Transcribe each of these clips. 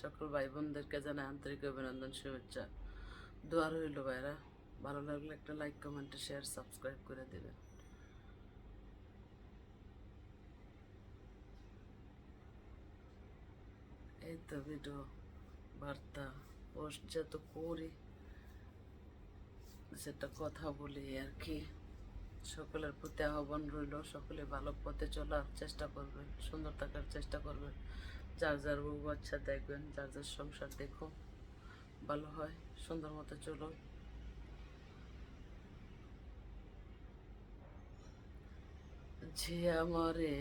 সকল ভাই বোনদেরকে জানাই আন্তরিক অভিনন্দন, শুভেচ্ছা। দোয়া রইল ভাইরা। ভালো লাগলে একটা লাইক কমেন্ট শেয়ার সাবস্ক্রাইব করে দেবেন। এই তো ভিডিও বার্তা পোস্ট যত করি, সেটা কথা বলি আর কি। সকলের প্রতি আহ্বান রইল, সকলে ভালো পথে চলার চেষ্টা করবেন, সুন্দর থাকার চেষ্টা করবেন। যার যার বউ বাচ্চা দেখবেন, যার যার সংসার দেখো ভালো হয়, সুন্দর মতো চলো যে আমারে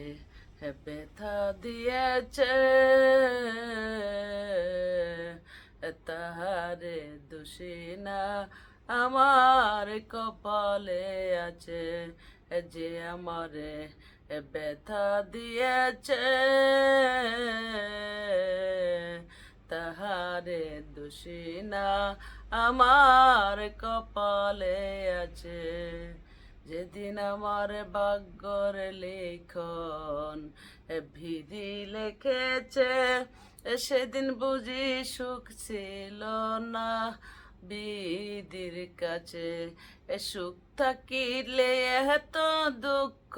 ব্যথা দিয়েছে, তাহারে দোষী না আমার কপালে আছে। যে আমারে ব্যথা দিয়েছে তাহারে দোষী না আমার কপালে আছে। যেদিন আমার ভাগ্যর লেখন ভিধি লেখেছে সেদিন বুঝি সুখ ছিল না বিদির কাছে। সুখ থাকিলে এত দুঃখ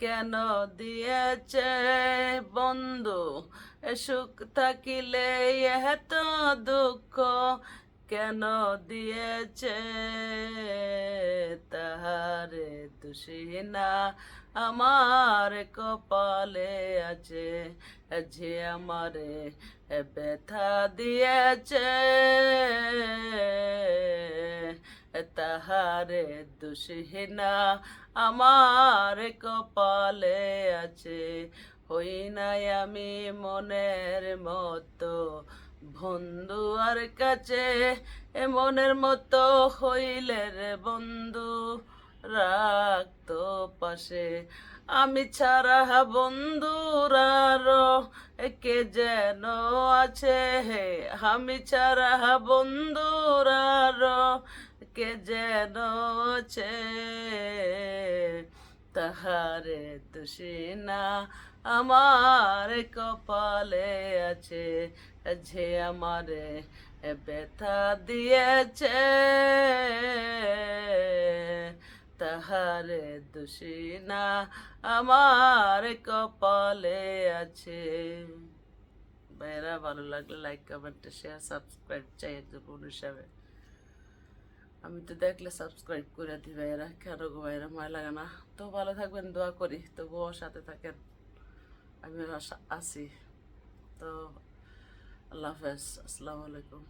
কেন দিয়েছে বন্ধু? সুখ থাকিলে এত দুঃখ কেন দিয়েছে? তাহারে দোষী না আমার কপালে আছে, যে আমারে ব্যথা দিয়েছে। তাহারে দোষী না আমার কপালে আছে হই নাই আমি মনের মতো। বন্ধু আর কাছে এ মনের মতো হইলে রে বন্ধু রাখতো পাশে। আমি ছাড়া বন্ধুরার কে যেন আছে? হে আমি ছাড়া বন্ধুরার কে যেন আছে? তাহারে দোষী না আমার কপালে আছে, যে আমারে ব্যথা দিয়েছে। তাহারে দোষী না আমার কপালে আছে। ভাইরা ভালো লাগলে লাইক কমেন্ট শেয়ার সাবস্ক্রাইব চাই একজন হিসাবে আমি তো দেখলে সাবস্ক্রাইব করে দিই ভাইয়েরা কেন গো ভাইয়েরা মায় লাগে না। তো ভালো থাকবেন, দোয়া করি, তবুও সাথে থাকেন। আমি আছি। তো আল্লাহ হাফেজ, আসসালামু আলাইকুম।